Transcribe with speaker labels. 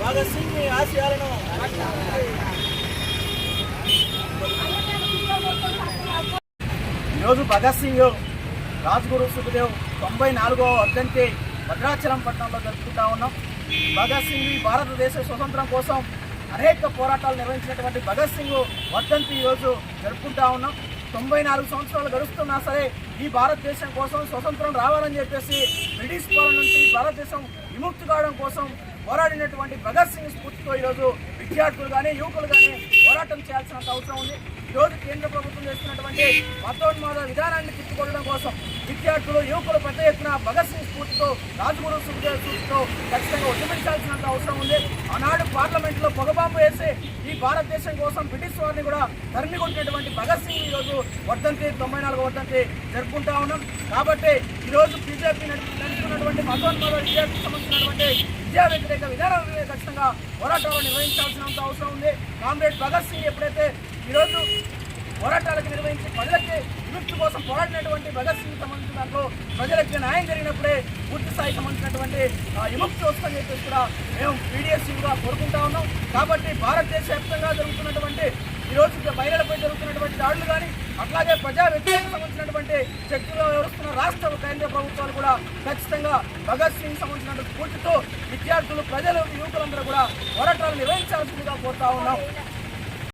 Speaker 1: భగత్సింగ్ ఈరోజు భగత్ సింగ్ రాజ్గురు సుఖదేవ్ తొంభై నాలుగవ వర్ధంతి భద్రాచలం పట్టణంలో జరుపుకుంటా ఉన్నాం. భగత్ సింగ్ భారతదేశ స్వతంత్రం కోసం అనేక పోరాటాలు నిర్వహించినటువంటి భగత్ సింగ్ వర్ధంతి ఈరోజు జరుపుకుంటా ఉన్నాం. తొంభై నాలుగు సంవత్సరాలు గడుస్తున్నా సరే ఈ భారతదేశం కోసం స్వతంత్రం రావాలని చెప్పేసి బ్రిటిష్ పాలన నుంచి భారతదేశం విముక్తి కావడం కోసం పోరాడినటువంటి భగత్ సింగ్ స్ఫూర్తితో ఈరోజు విద్యార్థులు కానీ యువకులు కానీ పోరాటం చేయాల్సినంత అవసరం ఉంది. ఈరోజు కేంద్ర ప్రభుత్వం చేస్తున్నటువంటి మతోన్మాద విధానాన్ని తిప్పుకోవడం కోసం విద్యార్థులు యువకులు పెద్ద ఎత్తున భగత్ సింగ్ స్ఫూర్తితో రాజగురు సుఖదేవ్ స్ఫూర్తితో ఖచ్చితంగా ఉద్యమించాల్సినంత అవసరం ఉంది. ఆనాడు పార్లమెంట్లో పొగబాంబు వేసి ఈ భారతదేశం కోసం బ్రిటిష్ వారిని కూడా తరిమి కొట్టినటువంటి భగత్ సింగ్ ఈ రోజు వర్ధంతి తొంభై నాలుగు వర్ధంతి జరుపుకుంటా ఉన్నాం. కాబట్టి ఈ రోజు బీజేపీ నడుపుతున్నటువంటి మతోన్మాద విద్యార్థులకు సంబంధించినటువంటి విద్యా వ్యతిరేక విధానాల మీద ఖచ్చితంగా పోరాటాలు నిర్వహించాల్సినంత అవసరం కామ్రేడ్ భగత్ సింగ్ ఎప్పుడైతే ఈరోజు పోరాటాలకు నిర్వహించి ప్రజలకి విముక్తి కోసం పోరాడినటువంటి భగత్ సింగ్ సంబంధించిన దాంట్లో ప్రజలకి న్యాయం జరిగినప్పుడే పూర్తి స్థాయి సంబంధించినటువంటి ఆ, విముక్తి వస్తుందని చెప్పేసి కూడా మేము పీడిఎస్సీగా కోరుకుంటా ఉన్నాం. కాబట్టి భారతదేశ వ్యాప్తంగా జరుగుతున్నటువంటి ఈ రోజు మహిళలపై జరుగుతున్నటువంటి దాడులు కానీ అట్లాగే ప్రజా వ్యతిరేక సంబంధించినటువంటి శక్తులు వ్యవహరిస్తున్న రాష్ట్ర కేంద్ర ప్రభుత్వాలు కూడా ఖచ్చితంగా భగత్ సింగ్ సంబంధించినటువంటి స్ఫూర్తితో విద్యార్థులు ప్రజలు యువకులందరూ కూడా పోరాటాలు నిర్వహించాల్సిందిగా కోరుతా ఉన్నాం.